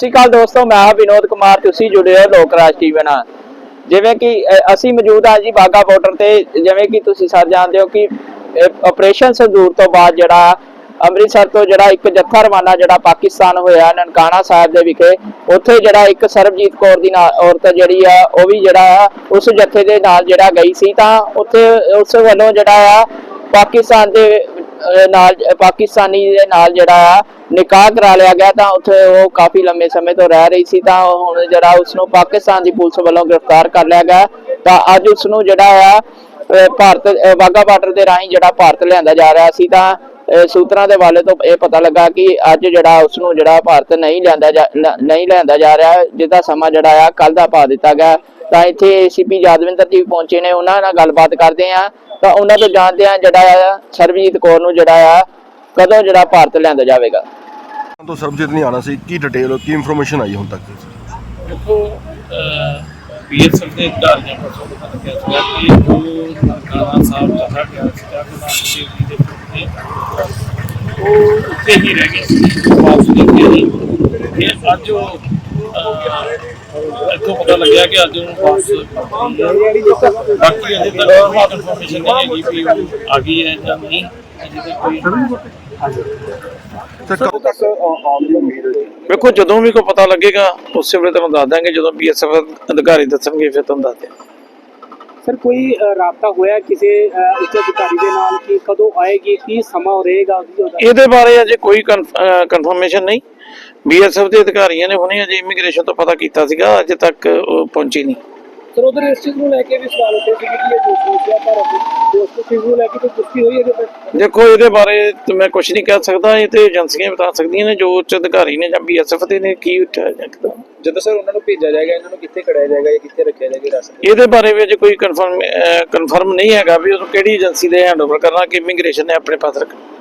ਸ਼੍ਰੀ ਅਕਾਲ ਦੋਸਤੋ, ਮੈਂ ਹਾਂ ਵਿਨੋਦ ਕੁਮਾਰ, ਤੁਸੀਂ ਜੁੜੇ ਹੋ ਲੋਕ ਟੀਵੀ ਨਾਲ। ਜਿਵੇਂ ਕਿ ਅਸੀਂ ਮੌਜੂਦ ਹਾਂ ਜੀ ਬਾਗਾ ਬਾਰਡਰ ਤੇ, ਜਿਵੇਂ ਕਿ ਤੁਸੀਂ ਸਾਰੇ ਜਾਣਦੇ ਹੋ ਕਿ ਆਪਰੇਸ਼ਨ ਸੰਦੂਰ ਤੋਂ ਬਾਅਦ ਜਿਹੜਾ ਅੰਮ੍ਰਿਤਸਰ ਤੋਂ ਜਿਹੜਾ ਇੱਕ ਜੱਥਾ ਰਵਾਨਾ ਜਿਹੜਾ ਪਾਕਿਸਤਾਨ ਹੋਇਆ, ਨਨਕਾਣਾ ਸਾਹਿਬ ਦੇ ਵਿਖੇ, ਉੱਥੇ ਜਿਹੜਾ ਇੱਕ ਸਰਬਜੀਤ ਕੌਰ ਦੀ ਔਰਤ ਜਿਹੜੀ ਆ, ਉਹ ਵੀ ਜਿਹੜਾ ਆ, ਉਸ ਜੱਥੇ ਦੇ ਨਾਲ ਜਿਹੜਾ ਗਈ ਸੀ, ਤਾਂ ਉੱਥੇ ਉਸ ਵੱਲੋਂ ਜਿਹੜਾ ਆ ਪਾਕਿਸਤਾਨ ਦੇ ਨਾਲ ਪਾਕਿਸਤਾਨੀ ਦੇ ਨਾਲ ਜਿਹੜਾ ਆ, ਨਿਕਾਹ ਕਰਾ ਲਿਆ ਗਿਆ ਤਾਂ ਉੱਥੇ ਉਹ ਕਾਫੀ ਲੰਮੇ ਸਮੇਂ ਤੋਂ ਰਹਿ ਰਹੀ ਸੀ ਤਾਂ ਹੁਣ ਜਿਹੜਾ ਉਸ ਨੂੰ ਪਾਕਿਸਤਾਨ ਦੀ ਪੁਲਿਸ ਵੱਲੋਂ ਗ੍ਰਿਫਤਾਰ ਕਰ ਲਿਆ ਗਿਆ। ਤਾਂ ਅੱਜ ਉਸ ਨੂੰ ਜਿਹੜਾ ਆ ਭਾਰਤ, ਅਹ ਵਾਹਗਾ ਬਾਰਡਰ ਦੇ ਰਾਹੀਂ ਜਿਹੜਾ ਭਾਰਤ ਲਿਆਂਦਾ ਜਾ ਰਿਹਾ ਸੀ ਤਾਂ ਸੂਤਰਾਂ ਦੇ ਵਾਲੇ ਤੋਂ ਇਹ ਪਤਾ ਲੱਗਾ ਕਿ ਅੱਜ ਜਿਹੜਾ ਉਸ ਨੂੰ ਜਿਹੜਾ ਭਾਰਤ ਨਹੀਂ ਲਿਆਂਦਾ ਜਾ- ਨਹੀਂ ਲਿਆਂਦਾ ਜਾ ਰਿਹਾ ਜਿਹਦਾ ਸਮਾਂ ਜਿਹੜਾ ਆ ਕੱਲ ਦਾ ਪਾ ਦਿੱਤਾ ਗਿਆ। ਤਾਂ ਇੱਥੇ ਏਸੀਪੀ ਯਾਦਵਿੰਦਰ ਜੀ ਵੀ ਪਹੁੰਚੇ ਨੇ ਉਹਨਾਂ ਨਾਲ ਗੱਲਬਾਤ ਕਰਦੇ ਆ ਤਾਂ ਉਹਨਾਂ ਤੋਂ ਜਾਣਦੇ ਆ ਜਿਹੜਾ ਆ ਸਰਬਜੀਤ ਕੌਰ ਨੂੰ ਜਿਹੜਾ ਆ ਕਦੋਂ ਜਿਹੜਾ ਭਾਰਤ ਲਿਆਂਦਾ ਜਾਵੇਗਾ। ਤੋਂ ਸਰਬਜੀਤ ਨਹੀਂ ਆਣਾ ਸੀ ਕੀ ਡਿਟੇਲ ਕੀ ਇਨਫੋਰਮੇਸ਼ਨ ਆਈ ਹੁਣ ਤੱਕ? ਦੇਖੋ ਬੀਐਸਐਫ ਦੇ ਅਧਿਕਾਰੀਆਂ ਪਾਸੋਂ ਪਤਾ ਲੱਗਿਆ ਸੀਗਾ ਕਿ ਉਹ ਨਨਕਾਣਾ ਸਾਹਿਬ ਚਲਾ ਗਿਆ ਸੀ ਗੁਰੂ ਨਾਨਕ ਦੇਵ ਜੀ ਦੇ ਪੁੱਤ ਉਹ ਉੱਥੇ ਹੀ ਰਹਿ ਗਏ ਸੀ। ਵਾਪਸ ਨਹੀਂ ਗਏ ਅੱਜ ਉਹ ਇੱਥੋਂ ਪਤਾ ਲੱਗਿਆ ਕਿ ਅੱਜ ਉਹਨੂੰ ਵਾਪਸ ਬਾਕੀ ਅਜੇ ਤੱਕ ਕੋਈ ਇਨਫੋਰਮੇਸ਼ਨ ਨਹੀਂ ਹੈਗੀ ਵੀ ਉਹ ਆ ਗਈ ਹੈ ਜਾਂ ਨਹੀਂ। ਅਜੇ ਤੱਕ ਕੋਈ ਵੇਖੋ ਜਦੋਂ ਵੀ ਕੋਈ ਪਤਾ ਲੱਗੇਗਾ ਉਸੇ ਵੇਲੇ ਤੁਹਾਨੂੰ ਦੱਸ ਦਾਂਗੇ ਜਦੋਂ ਬੀਐਸਐਫ ਅਧਿਕਾਰੀ ਦੱਸਣਗੇ ਫਿਰ ਤੁਹਾਨੂੰ ਦੱਸ ਦਿਆਂਗੇ। ਸਰ ਕੋਈ ਰਾਬਤਾ ਹੋਇਆ ਕਿਸੇ ਉੱਚ ਅਧਿਕਾਰੀ ਦੇ ਨਾਲ ਕਿ ਕਦੋਂ ਆਏਗੀ ਕੀ ਸਮਾਂ ਰਹੇਗਾ ਇਹਦੇ ਬਾਰੇ ਅਜੇ ਕੋਈ ਕਨਫਰਮੇਸ਼ਨ ਨਹੀਂ। ਬੀਐਸਐਫ ਦੇ ਅਧਿਕਾਰੀਆਂ ਨੇ ਹੁਣੇ ਅਜੇ ਇਮੀਗ੍ਰੇਸ਼ਨ ਤੋਂ ਪਤਾ ਕੀਤਾ ਸੀਗਾ ਅਜੇ ਤੱਕ ਪਹੁੰਚੀ ਨਹੀਂ। ਸਰ ਉਧਰ ਇਸ ਚੀਜ਼ ਨੂੰ ਲੈ ਕੇ ਵੀ ਸਵਾਲ ਉੱਠੇ ਸੀ ਕਿ ਇਹ ਜੋ ਸੋਚਿਆ ਪਰ ਉਸ ਚੀਜ਼ ਨੂੰ ਲੈ ਕੇ ਕੋਈ ਪੁਸ਼ਟੀ ਹੋਈ ਇਹਦੇ ਪਰ ਦੇਖੋ ਇਹਦੇ ਬਾਰੇ ਤੇ ਮੈਂ ਕੁਝ ਨਹੀਂ ਕਹਿ ਸਕਦਾ ਇਹ ਤੇ ਏਜੰਸੀਆਂ ਬਤਾ ਸਕਦੀਆਂ ਨੇ ਜੋ ਉੱਚ ਅਧਿਕਾਰੀ ਨੇ ਜਾਂ ਬੀਐਸਐਫ ਦੇ ਨੇ ਕੀ ਉੱਠਿਆ ਜਾਂਦਾ ਜਦੋਂ ਸਰ ਉਹਨਾਂ ਨੂੰ ਭੇਜਿਆ ਜਾਏਗਾ, ਇਹਨਾਂ ਨੂੰ ਕਿੱਥੇ ਖੜਾਇਆ ਜਾਏਗਾ ਜਾਂ ਕਿੱਥੇ ਰੱਖਿਆ ਜਾਏਗਾ ਰਸਤੇ ਇਹਦੇ ਬਾਰੇ ਵੀ ਕੋਈ ਕਨਫਰਮ ਕਨਫਰਮ ਨਹੀਂ ਹੈਗਾ ਵੀ ਉਹਨੂੰ ਕਿਹੜੀ ਏਜੰਸੀ ਦੇ ਹੈਂਡਓਵਰ ਕਰਨਾ, ਕਿ ਇਮੀਗ੍ਰੇਸ਼ਨ ਨੇ ਆਪਣੇ ਪਾਸ ਰੱਖਣਾ।